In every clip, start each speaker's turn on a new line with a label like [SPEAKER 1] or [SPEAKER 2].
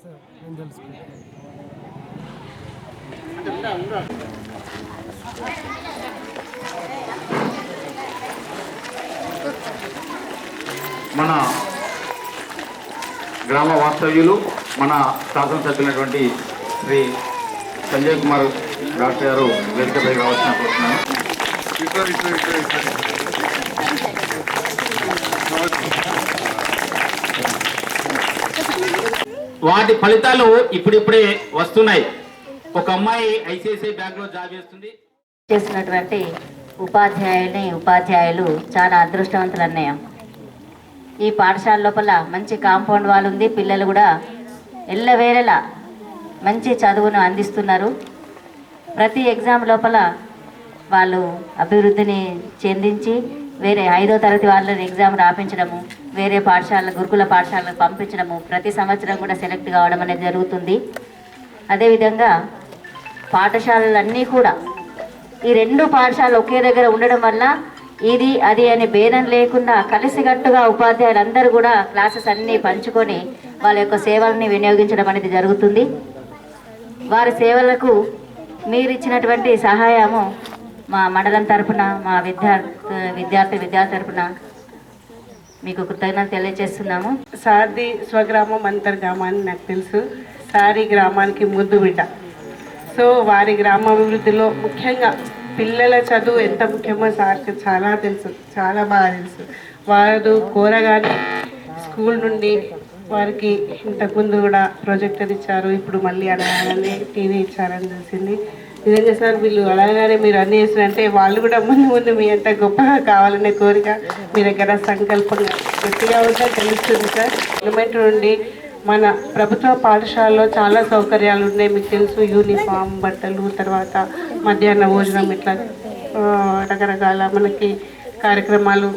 [SPEAKER 1] Sir నేను
[SPEAKER 2] మన గ్రామ వాస్తవ్యులు మన శాసనసభ్యులైనటువంటి శ్రీ సంజయ్ కుమార్ డాక్టర్ గారు వేదికపై రావాల్సిన కోరుతున్నాను వాటి ఫలితాలు ఇప్పుడిప్పుడే వస్తున్నాయి. ఒక అమ్మాయి ఐసిఐసిఐ బ్యాంక్లో జాబ్ చేస్తుంది.
[SPEAKER 3] చేసినటువంటి ఉపాధ్యాయుని ఉపాధ్యాయులు చాలా అదృష్టవంతులు అన్నయ్య ఈ పాఠశాల లోపల మంచి కాంపౌండ్ వాల్ ఉంది. పిల్లలు కూడా ఎల్లవేళలా మంచి చదువును అందిస్తున్నారు. ప్రతి ఎగ్జామ్ లోపల వాళ్ళు అభివృద్ధిని చెందించి వేరే ఐదో తరగతి వాళ్ళని ఎగ్జామ్ రాపించడము వేరే పాఠశాల గురుకుల పాఠశాలకు పంపించడము ప్రతి సంవత్సరం కూడా సెలెక్ట్ కావడం అనేది జరుగుతుంది. అదేవిధంగా పాఠశాలలన్నీ కూడా ఈ రెండు పాఠశాలలు ఒకే దగ్గర ఉండడం వల్ల ఇది అది అనే భేదం లేకుండా కలిసికట్టుగా ఉపాధ్యాయులందరూ కూడా క్లాసెస్ అన్నీ పంచుకొని వాళ్ళ యొక్క సేవల్ని వినియోగించడం అనేది జరుగుతుంది. వారి సేవలకు మీరు ఇచ్చినటువంటి సహాయము మా మండలం తరపున మా విద్యార్థి విద్యార్థి విద్యార్థి తరపున మీకు కృతజ్ఞతలు తెలియజేస్తున్నాము.
[SPEAKER 4] సార్ది స్వగ్రామం అంతర్ గ్రామాన్ని నాకు తెలుసు. సారి గ్రామానికి ముద్దు బిడ్డ. సో వారి గ్రామ అభివృద్ధిలో ముఖ్యంగా పిల్లల చదువు ఎంత ముఖ్యమో సార్కి చాలా తెలుసు చాలా బాగా తెలుసు. వారు కోరగానే స్కూల్ నుండి వారికి ఇంతకుముందు కూడా ప్రొజెక్టర్ ఇచ్చారు. ఇప్పుడు మళ్ళీ అడగాలని టీవీ ఇచ్చారని తెలిసింది. నిజంగా సార్ వీళ్ళు అడగగానే మీరు అన్నీ చేసినంటే వాళ్ళు కూడా ముందు ముందు మీ అంత గొప్పగా కావాలనే కోరిక మీ దగ్గర సంకల్పంగా గట్టిగా ఉంటే తెలుస్తుంది సార్. గవర్నమెంట్ నుండి మన ప్రభుత్వ పాఠశాలలో చాలా సౌకర్యాలు ఉన్నాయి. మీకు తెలుసు యూనిఫామ్ బట్టలు తర్వాత మధ్యాహ్న భోజనం ఇట్లా రకరకాల మనకి కార్యక్రమాలు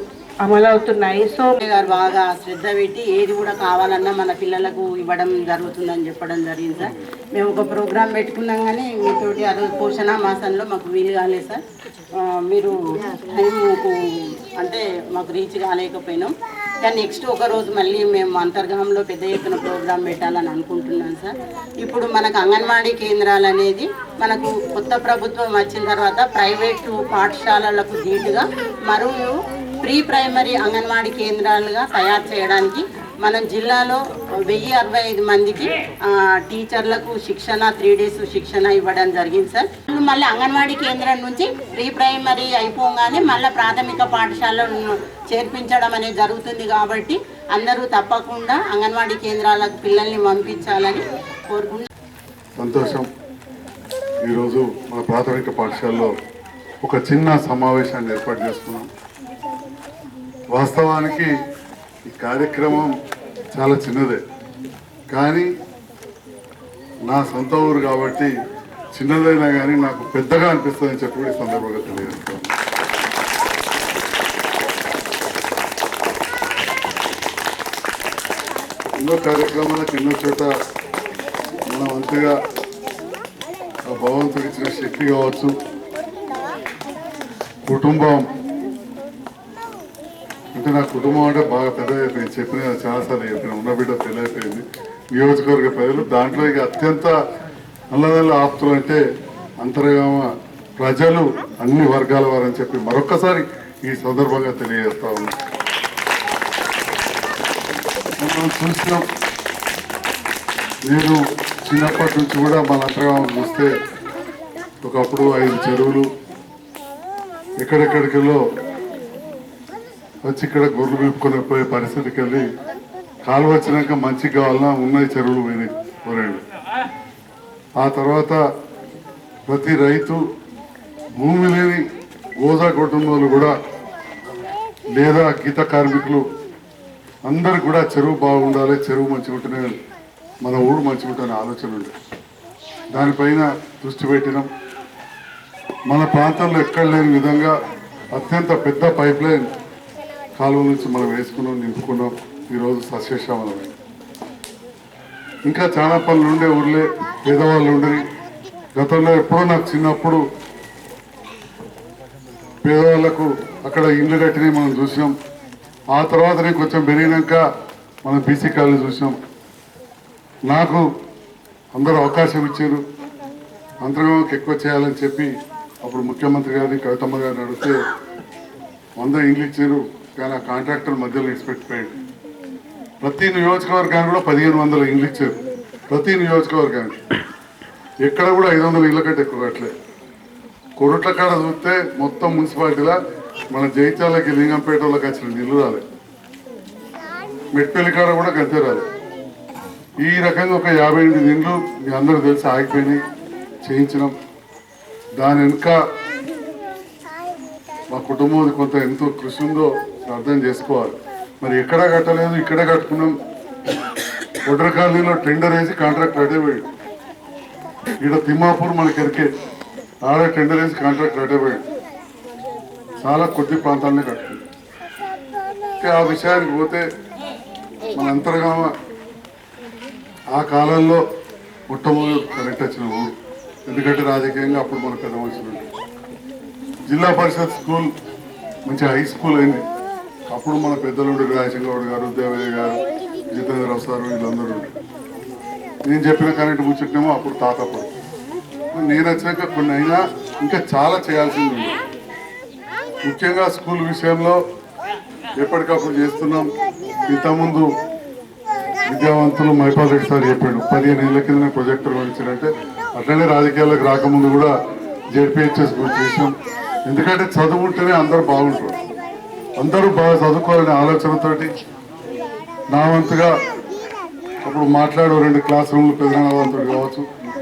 [SPEAKER 4] అమలవుతున్నాయి. సో
[SPEAKER 5] గారు బాగా శ్రద్ధ పెట్టి ఏది కూడా కావాలన్నా మన పిల్లలకు ఇవ్వడం జరుగుతుందని చెప్పడం జరిగింది సార్. మేము ఒక ప్రోగ్రాం పెట్టుకున్నాం కానీ మీతోటి ఆ రోజు పోషణ మాసంలో మాకు వీలు కాలేదు సార్. మీరు టైంకు అంటే మాకు రీచ్ కాలేకపోయినాం. కానీ నెక్స్ట్ ఒక రోజు మళ్ళీ మేము అంతర్గామంలో పెద్ద ఎత్తున ప్రోగ్రాం పెట్టాలని అనుకుంటున్నాను సార్. ఇప్పుడు మనకు అంగన్వాడీ కేంద్రాలు అనేది మనకు కొత్త ప్రభుత్వం వచ్చిన తర్వాత ప్రైవేటు పాఠశాలలకు ధీటుగా మరియు ప్రీ ప్రైమరీ అంగన్వాడీ కేంద్రాలుగా తయారు చేయడానికి మనం జిల్లాలో వెయ్యి అరవై ఐదు మందికి టీచర్లకు శిక్షణ త్రీ డేస్ శిక్షణ ఇవ్వడం జరిగింది సార్. మళ్ళీ అంగన్వాడీ కేంద్రం నుంచి ప్రీ ప్రైమరీ అయిపోగానే మళ్ళీ ప్రాథమిక పాఠశాలను చేర్పించడం అనేది జరుగుతుంది కాబట్టి అందరూ తప్పకుండా అంగన్వాడీ కేంద్రాలకు పిల్లల్ని పంపించాలని కోరుకుంటున్నాం.
[SPEAKER 6] సంతోషం. ఈరోజు మన ప్రాథమిక పాఠశాలలో ఒక చిన్న సమావేశాన్ని ఏర్పాటు చేసుకున్నాం. వాస్తవానికి ఈ కార్యక్రమం చాలా చిన్నదే. కానీ నా సొంత ఊరు కాబట్టి చిన్నదైనా కానీ నాకు పెద్దగా అనిపిస్తుందని చెప్పి కూడా ఈ సందర్భంగా తెలియజేస్తాను. ఎన్నో కార్యక్రమాలకు ఎన్నో చోట మనం అంతగా ఆ భగవంతుడికి ఇచ్చిన శక్తి కావచ్చు కుటుంబం అంటే నా కుటుంబం అంటే బాగా పెద్ద నేను చెప్పిన చాలాసార్లు చెప్పిన ఉన్న బిడ్డ తెలియపోయింది నియోజకవర్గ ప్రజలు దాంట్లో ఇక అత్యంత అల్లదల్ల ఆప్తులు అంటే అంతర్గామ ప్రజలు అన్ని వర్గాల వారని చెప్పి మరొక్కసారి ఈ సందర్భంగా తెలియజేస్తా ఉన్నాం. మనం చూసినాం నేను చిన్నప్పటి నుంచి కూడా మన అంతర్గామం చూస్తే ఒకప్పుడు ఐదు చెరువులు ఎక్కడెక్కడికెళ్ళో వచ్చి ఇక్కడ గొర్రెలు మేపుకొని పోయే పరిస్థితికి వెళ్ళి కాలు వచ్చినాక మంచి కావాలన్నా ఉన్నాయి చెరువులు పోయినాయి పోరాడు ఆ తర్వాత ప్రతి రైతు భూమి లేని గోదా కుటుంబాలు కూడా లేదా గీత కార్మికులు అందరు కూడా చెరువు బాగుండాలి చెరువు మంచిగుంటేనే మన ఊరు మంచిగుంటనే ఆలోచన ఉంది. దానిపైన దృష్టి పెట్టినాం. మన ప్రాంతంలో ఎక్కడ లేని విధంగా అత్యంత పెద్ద పైప్ లైన్ కాలువ నుంచి మనం వేసుకున్నాం నింపుకున్నాం. ఈరోజు సస్యశ్యామలమే ఇంకా చాలా పనులు ఉండే ఊర్లే పేదవాళ్ళు ఉండరు. గతంలో ఎప్పుడో నాకు చిన్నప్పుడు పేదవాళ్ళకు అక్కడ ఇండ్లు కట్టినవి మనం చూసినాం. ఆ తర్వాతనే కొంచెం పెరిగినాక మనం బీసీ కాలేజ్ చూసినాం. నాకు అందరూ అవకాశం ఇచ్చారు. అంతర్గంకి ఎక్కువ చేయాలని చెప్పి అప్పుడు ముఖ్యమంత్రి గారిని కవితమ్మ గారిని అడిగితే వంద ఇండ్లు ఇచ్చారు. కానీ ఆ కాంట్రాక్టర్ మధ్యలో ఇచ్చిపెట్టిపోయాడు ప్రతి నియోజకవర్గానికి కూడా పదిహేను వందల ఇండ్లు ఇచ్చారు. ప్రతి నియోజకవర్గానికి. ఎక్కడ కూడా ఐదు వందల ఇళ్ళ కంటే ఎక్కువ కట్టలేదు. కొరట్ల కాడ చూస్తే మొత్తం మున్సిపాలిటీలో మన జైత్యాలకి లింగంపేట వాళ్ళకి వచ్చిన ఇల్లు రాలేదు మెట్పల్లి కాడ కూడా గంతే రాలేదు ఈ రకంగా ఒక యాభై ఎనిమిది ఇండ్లు మీ అందరూ తెలిసి ఆగిపోయినాయి. చేయించినాం. దాని వెనుక మా కుటుంబం కొంత ఎంతో కృషి ఉందో అర్థం చేసుకోవాలి. మరి ఎక్కడ కట్టలేదు ఇక్కడ కట్టుకున్నాం. ఒడ్ర కాలనీలో టెండర్ వేసి కాంట్రాక్ట్ అడే పోయాడు. ఈడ తిమ్మాపూర్ మన కెరికే. ఆడ టెండర్ వేసి కాంట్రాక్ట్ అడే పోయాడు. చాలా కొద్ది ప్రాంతాలనే కట్టుకుంది ఆ విషయానికి పోతే మన అంతర్గామ ఆ కాలంలో మొట్టమొదటి కరెక్ట్ వచ్చిన ఊరు. ఎందుకంటే రాజకీయంగా అప్పుడు మనకు పెద్ద మనుషులు జిల్లా పరిషత్ స్కూల్ మంచి హై స్కూల్ అయింది. అప్పుడు మన పెద్దలుండి రాజశేఖర్ గారు దేవయ్య గారు జితేంద్రరావు సార్ వీళ్ళందరూ. నేను చెప్పిన కరెంటు ముచ్చటేమో అప్పుడు తాతప్పుడు నేను వచ్చినాక కొన్ని అయినా ఇంకా చాలా చేయాల్సింది. ఉంది ముఖ్యంగా స్కూల్ విషయంలో ఎప్పటికప్పుడు చేస్తున్నాం. ఇంతకుముందు విద్యావంతులు మైపాల్ రెడ్డి సార్ చెప్పాడు పదిహేను ఏళ్ళ కింద ప్రొజెక్టర్ ఇచ్చారంటే అట్లనే రాజకీయాలకు రాకముందు కూడా జెడ్పిహెచ్ఎస్ గురించి చేసాం ఎందుకంటే చదువు ఉంటేనే అందరూ బాగుంటారు. అందరూ బాగా చదువుకోవాలనే ఆలోచనతోటి నా వంతుగా అప్పుడు మాట్లాడే రెండు క్లాస్ రూమ్లు పెదనావంతుడు కావచ్చు.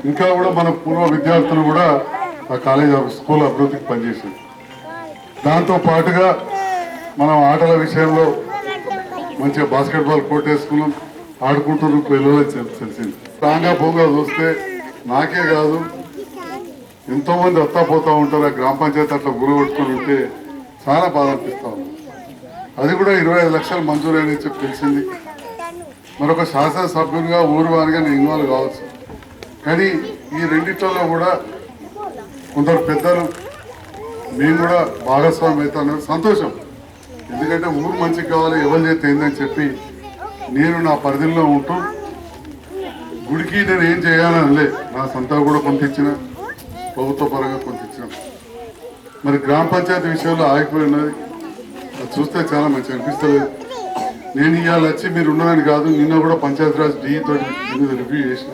[SPEAKER 6] ఇంకా కూడా మన పూర్వ విద్యార్థులు కూడా ఆ కాలేజ్ స్కూల్ అభివృద్ధికి పనిచేసింది దాంతో పాటుగా మనం ఆటల విషయంలో మంచిగా బాస్కెట్బాల్ కోర్ట్ వేసుకున్నాం. ఆడుకుంటున్న పిల్లలే తెలిసింది. రాగా పోగా చూస్తే నాకే కాదు. ఎంతోమంది వస్తా పోతూ ఉంటారు ఆ గ్రామ పంచాయతీ అట్లా గురగొట్టుకుని ఉంటే చాలా బాధ అనిపిస్తూ ఉంది. అది కూడా ఇరవై ఐదు లక్షలు మంజూరైన చెప్పి తెలిసింది. మరొక శాసనసభ్యునిగా ఊరు వారిగా నేను ఇన్వాల్వ్ కావచ్చు. కానీ ఈ రెండిట్లలో కూడా కొందరు పెద్దలు మేము కూడా భాగస్వామి అవుతాను సంతోషం. ఎందుకంటే ఊరు మంచిగా కావాలి ఎవరు చేస్తే ఏందని చెప్పి నేను నా పరిధిలో ఉంటూ గుడికి నేను ఏం చేయాలని లే నా సొంత కూడా కొంత ఇచ్చిన ప్రభుత్వ పరంగా కొంత ఇచ్చిన మరి గ్రామ పంచాయతీ విషయంలో ఆగిపోయి ఉన్నది చూస్తే చాలా మంచి అనిపిస్తలేదు నేను ఇవాళ వచ్చి మీరు ఉన్నదని కాదు నిన్న కూడా పంచాయతీరాజ్ డి తోటి మీద రివ్యూ చేసిన.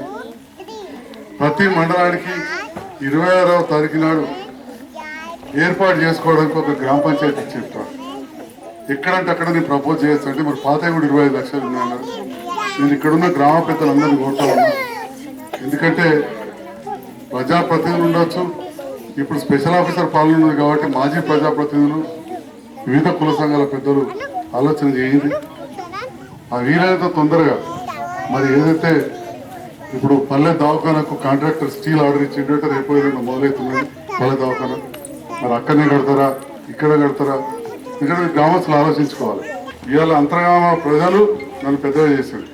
[SPEAKER 6] ప్రతి మండలానికి ఇరవై ఆరవ తారీఖు నాడు ఏర్పాటు చేసుకోవడానికి ఒక గ్రామ పంచాయతీ చెప్తాను ఎక్కడంటే అక్కడ నేను ప్రపోజ్ చేయొచ్చు అంటే మరి పాత కూడా ఇరవై ఐదు లక్షలు ఉన్నాయన్నారు. నేను ఇక్కడున్న గ్రామ పెద్దలందరినీ కోరుతా ఉన్నా. ఎందుకంటే ప్రజాప్రతినిధులు ఉండొచ్చు. ఇప్పుడు స్పెషల్ ఆఫీసర్ పాల్గొన్నారు కాబట్టి మాజీ ప్రజాప్రతినిధులు వివిధ కుల సంఘాల పెద్దలు ఆలోచన చేయండి. ఆ వీలైనంత తొందరగా మరి ఏదైతే ఇప్పుడు పల్లె దవాఖానకు కాంట్రాక్టర్ స్టీల్ ఆర్డర్ ఇచ్చిండే రేపు ఎల్లుండి మొదలవుతున్నాయి పల్లె దవాఖాన. మరి అక్కడనే కడతారా? ఇక్కడ కడతారా? ఇక్కడ గ్రామస్తులు ఆలోచించుకోవాలి. ఇవాళ అంతర్గామ ప్రజలు నన్ను పెద్దగా చేశారు.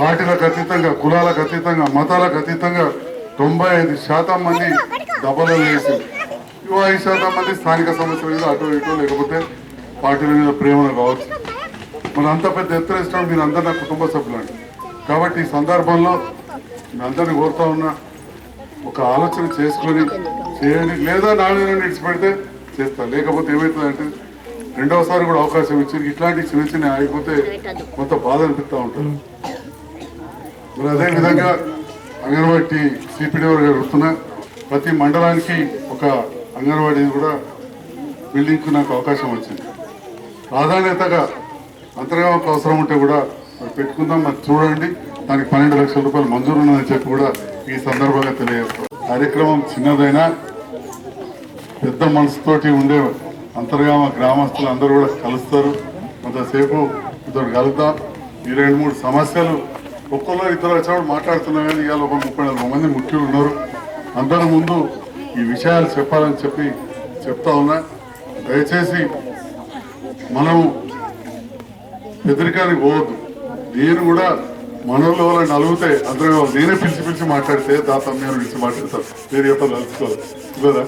[SPEAKER 6] పార్టీలకు అతీతంగా కులాలకు అతీతంగా మతాలకు అతీతంగా తొంభై ఐదు శాతం మంది దెబ్బలు వేసింది ఎక్కువ ఐదు శాతం మంది స్థానిక సమస్యల మీద అటు ఇటు లేకపోతే పార్టీల మీద ప్రేమను కావచ్చు. మన అంత పెద్ద ఎత్తున ఇష్టం మీరు అందరు నా కుటుంబ సభ్యులండి. కాబట్టి ఈ సందర్భంలో మీ అందరిని కోరుతా ఉన్నా ఒక ఆలోచన చేసుకొని చేయండి. లేదా నాలుగు నుండి ఇడిచిపెడితే చేస్తా. లేకపోతే ఏమవుతుందంటే రెండవసారి కూడా అవకాశం ఇచ్చి ఇట్లాంటి చిన్న చిన్న ఆగిపోతే కొంత బాధ అనిపిస్తూ ఉంటుంది. మరి అదేవిధంగా అంగన్వాడీ సిపిడి గారు వస్తున్నా ప్రతి మండలానికి ఒక అంగన్వాడీ కూడా బిల్డింగ్కు నాకు అవకాశం వచ్చింది. ప్రాధాన్యతగా అంతర్గామకు అవసరం ఉంటే కూడా మరి పెట్టుకుందాం మరి చూడండి. దానికి పన్నెండు లక్షల రూపాయలు మంజూరు ఉన్నదని చెప్పి కూడా ఈ సందర్భంగా తెలియజేస్తాం. కార్యక్రమం చిన్నదైనా పెద్ద మనసుతోటి ఉండే అంతర్గామ గ్రామస్తులు అందరూ కూడా కలుస్తారు. కొంతసేపు ఇద్దరు కలుద్దాం. ఈ రెండు మూడు సమస్యలు ఒక్కొక్కరు ఇద్దరు వచ్చినప్పుడు మాట్లాడుతున్నాం. కానీ ఇవాళ ఒక ముప్పై నలభై మంది ముఖ్యులు ఉన్నారు. అందరి ముందు ఈ విషయాలు చెప్పాలని చెప్పి చెప్తా ఉన్నా. దయచేసి మనం బెదిరికానికి పోవద్దు. నేను కూడా మనలో వాళ్ళని అలుగుతే అందరూ నేనే పిలిచి పిలిచి మాట్లాడితే దాత నేను పిలిచి మాట్లాడతాను. నేను చెప్పాలి అలుసుకోవాలి కదా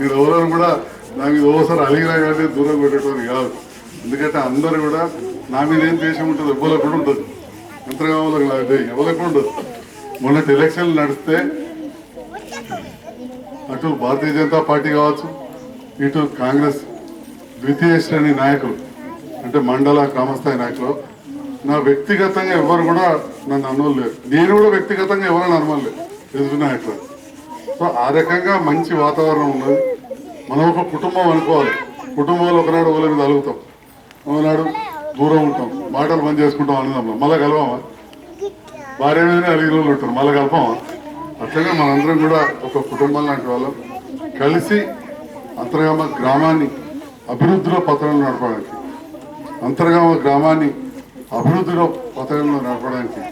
[SPEAKER 6] మీరు ఎవరైనా కూడా నా మీద ఓసారి అలిగినా కానీ దూరం పెట్టేటోని కాదు. ఎందుకంటే అందరూ కూడా నా మీద ఏం దేశం ఉంటుంది ఎవ్వలకు కూడా ఉంటుంది ఎంత లాగితే ఎవరికి ఉండదు. మొన్నటి ఎలక్షన్లు నడిస్తే అటు భారతీయ జనతా పార్టీ కావచ్చు ఇటు కాంగ్రెస్ ద్వితీయ శ్రేణి నాయకులు అంటే మండల గ్రామస్థాయి నాయకులు నా వ్యక్తిగతంగా ఎవరు కూడా నన్ను అనవలేదు నేను కూడా వ్యక్తిగతంగా ఎవరైనా అనవలేదు ఎదురు నాయకులు. సో ఆ రకంగా మంచి వాతావరణం ఉన్నది. మనం ఒక కుటుంబం అనుకోవాలి. కుటుంబంలో ఒకనాడు ఒకరి మీద అలుగుతాం. ఒకనాడు దూరం ఉంటాం. మాటలు పని చేసుకుంటాం అనుదాం మళ్ళీ కలవామా? భార్య మీదనే అలిగిన వాళ్ళు ఉంటారు. మళ్ళీ కలపమా? అట్లాగే మనందరం కూడా ఒక కుటుంబం లాంటి వాళ్ళం. కలిసి అంతర్గామ గ్రామాన్ని అభివృద్ధిలో పథకంలో నడపడానికి అంతర్గామ గ్రామాన్ని అభివృద్ధిలో పథకంలో నడపడానికి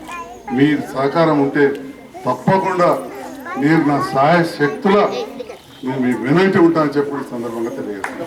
[SPEAKER 6] మీ సహకారం ఉంటే తప్పకుండా మీరు నా సహాయ శక్తుల నేను మీ వెనటి ఉంటానని చెప్పి సందర్భంగా తెలియజేస్తాను